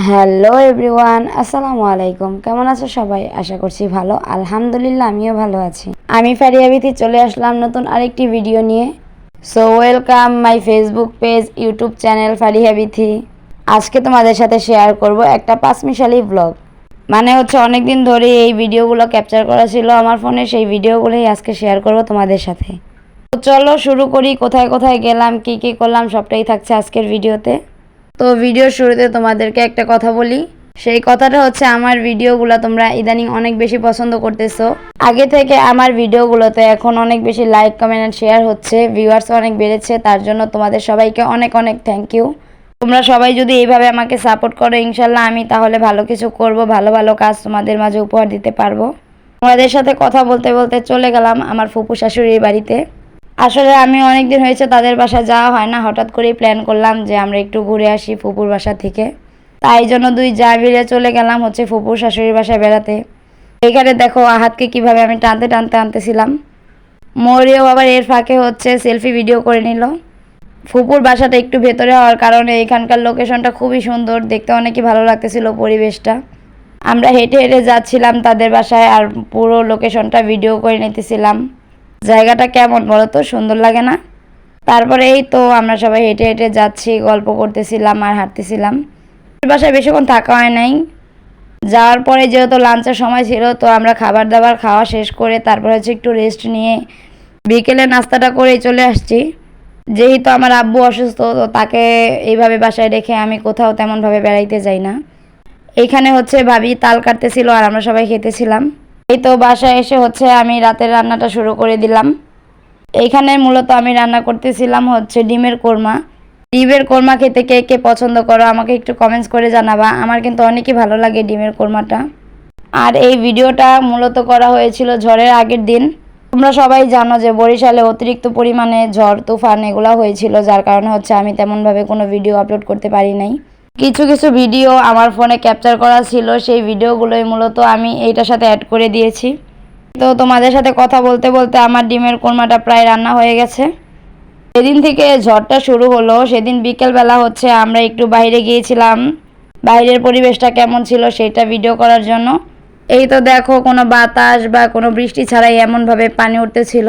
Hello everyone, আসসালামু আলাইকুম। কেমন আছো সবাই? আশা করছি ভালো। আলহামদুলিল্লাহ, আমিও ভালো আছি। আমি ফারিয়াবিথি চলে আসলাম নতুন আরেকটি ভিডিও নিয়ে। So welcome my Facebook page YouTube channel Fariha Bithi আজকে তোমাদের সাথে শেয়ার করব একটা পাঁচমিশালি ব্লগ মানে হচ্ছে অনেক দিন ধরে এই ভিডিওগুলো ক্যাপচার করা ছিল আমার ফোনে সেই ভিডিওগুলোই আজকে শেয়ার করব তোমাদের সাথে। তো চলো শুরু করি, কোথায় কোথায় গেলাম, কি কি করলাম, সবটাই থাকছে আজকের ভিডিওতে তো ভিডিওর শুরুতে তোমাদেরকে একটা কথা বলি। সেই কথাটা হচ্ছে, আমার ভিডিওগুলো তোমরা ইদানিং অনেক বেশি পছন্দ করতেছো। আগে থেকে আমার ভিডিওগুলোতে এখন অনেক বেশি লাইক কমেন্ট অ্যান্ড শেয়ার হচ্ছে ভিউয়ার্স অনেক বেড়েছে, তার জন্য তোমাদের সবাইকে অনেক অনেক থ্যাংক ইউ তোমরা সবাই যদি এইভাবে আমাকে সাপোর্ট করো, ইনশাল্লাহ আমি তাহলে ভালো কিছু করব, ভালো ভালো কাজ তোমাদের মাঝে উপহার দিতে পারব। তোমাদের সাথে কথা বলতে বলতে চলে গেলাম আমার ফুপু শাশুড়ির বাড়িতে। আসলে আমি অনেক দিন হয়েছে তাদের বাসায় যাওয়া হয় না। হঠাৎ করেই প্ল্যান করলাম যে আমরা একটু ঘুরে আসি ফুপুর বাসা থেকে। তাই জন্য দুই যা মিলে চলে গেলাম হচ্ছে ফুপুর শাশুড়ির বাসায় বেড়াতে। এখানে দেখো আহাতকে কীভাবে আমি টানতে টানতে আনতেছিলাম। মরিও আবার এর ফাঁকে হচ্ছে সেলফি ভিডিও করে নিল। ফুপুর বাসাটা একটু ভেতরে হওয়ার কারণে এখানকার লোকেশনটা খুবই সুন্দর, দেখতে অনেকই ভালো লাগতেছিল পরিবেশটা। আমরা হেঁটে হেঁটে যাচ্ছিলাম তাদের বাসায় আর পুরো লোকেশনটা ভিডিও করে নিতেছিলাম। জায়গাটা কেমন বলো তো সুন্দর লাগে না? তারপরে এই তো আমরা সবাই হেঁটে হেঁটে যাচ্ছি, গল্প করতেছিলাম আর হাঁটতেছিলাম। বাসায় বেশিক্ষণ থাকা হয় নাই। যাওয়ার পরে যেহেতু লাঞ্চের সময় ছিল, তো আমরা খাবার দাবার খাওয়া শেষ করে তারপরে হচ্ছে একটু রেস্ট নিয়ে বিকেলে নাস্তাটা করেই চলে আসছি। যেহেতু আমার আব্বু অসুস্থ, তো তাকে এইভাবে বাসায় রেখে আমি কোথাও তেমনভাবে বেড়াইতে যাই না। এইখানে হচ্ছে ভাবি তাল কাটতেছিল আর আমরা সবাই খেতেছিলাম। এই তো বাসায় এসে হচ্ছে আমি রাতের রান্নাটা শুরু করে দিলাম। এইখানে মূলত আমি রান্না করতেছিলাম হচ্ছে ডিমের কোরমা। ডিমের কোরমা খেতে কে কে পছন্দ করো আমাকে একটু কমেন্টস করে জানাবা। আমার কিন্তু অনেকই ভালো লাগে ডিমের কোরমাটা। আর এই ভিডিওটা মূলত করা হয়েছিল ঝড়ের আগের দিন। তোমরা সবাই জানো যে বরিশালে অতিরিক্ত পরিমাণে ঝড়, তুফান এগুলো হয়েছিল, যার কারণে হচ্ছে আমি তেমনভাবে কোনো ভিডিও আপলোড করতে পারি নাই। কিছু কিছু ভিডিও আমার ফোনে ক্যাপচার করা ছিল, সেই ভিডিওগুলোই মূলত আমি এইটার সাথে অ্যাড করে দিয়েছি। তো তোমাদের সাথে কথা বলতে বলতে আমার ডিমের কোরমাটা প্রায় রান্না হয়ে গেছে। সেদিন থেকে ঝড়টা শুরু হলো, সেদিন বিকেলবেলা হচ্ছে আমরা একটু বাইরে গিয়েছিলাম। বাইরের পরিবেশটা কেমন ছিল সেটা ভিডিও করার জন্য। এই তো দেখো, কোনো বাতাস বা কোনো বৃষ্টি ছাড়াই এমনভাবে পানি উঠতেছিল।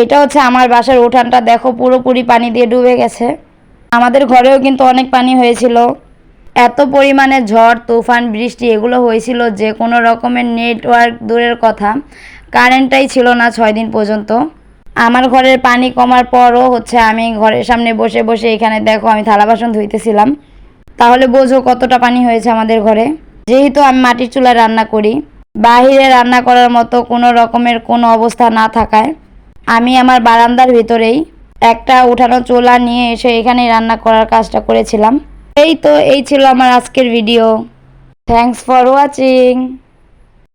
এটা হচ্ছে আমার বাসার উঠানটা, দেখো পুরোপুরি পানি দিয়ে ডুবে গেছে। আমাদের ঘরেও কিন্তু অনেক পানি হয়েছিল। এত পরিমাণে ঝড়, তুফান, বৃষ্টি, এগুলো হয়েছিল যে কোনো রকমের নেটওয়ার্ক দূরের কথা। কারেন্টটাই ছিল না ছয় দিন পর্যন্ত। আমার ঘরের পানি কমার পরও হচ্ছে আমি ঘরের সামনে বসে বসে এখানে দেখো আমি থালা বাসন ধুইতেছিলাম। তাহলে বোঝো কতটা পানি হয়েছে আমাদের ঘরে। যেহেতু আমি মাটির চুলায় রান্না করি, বাহিরে রান্না করার মতো কোনো রকমের কোনো অবস্থা না থাকায় আমি আমার বারান্দার ভিতরেই একটা উঠানো চোলা নিয়ে এসে এখানে রান্না করার কাজটা করেছিলাম। এই তো, এই ছিল আমার আজকের ভিডিও থ্যাংকস ফর ওয়াচিং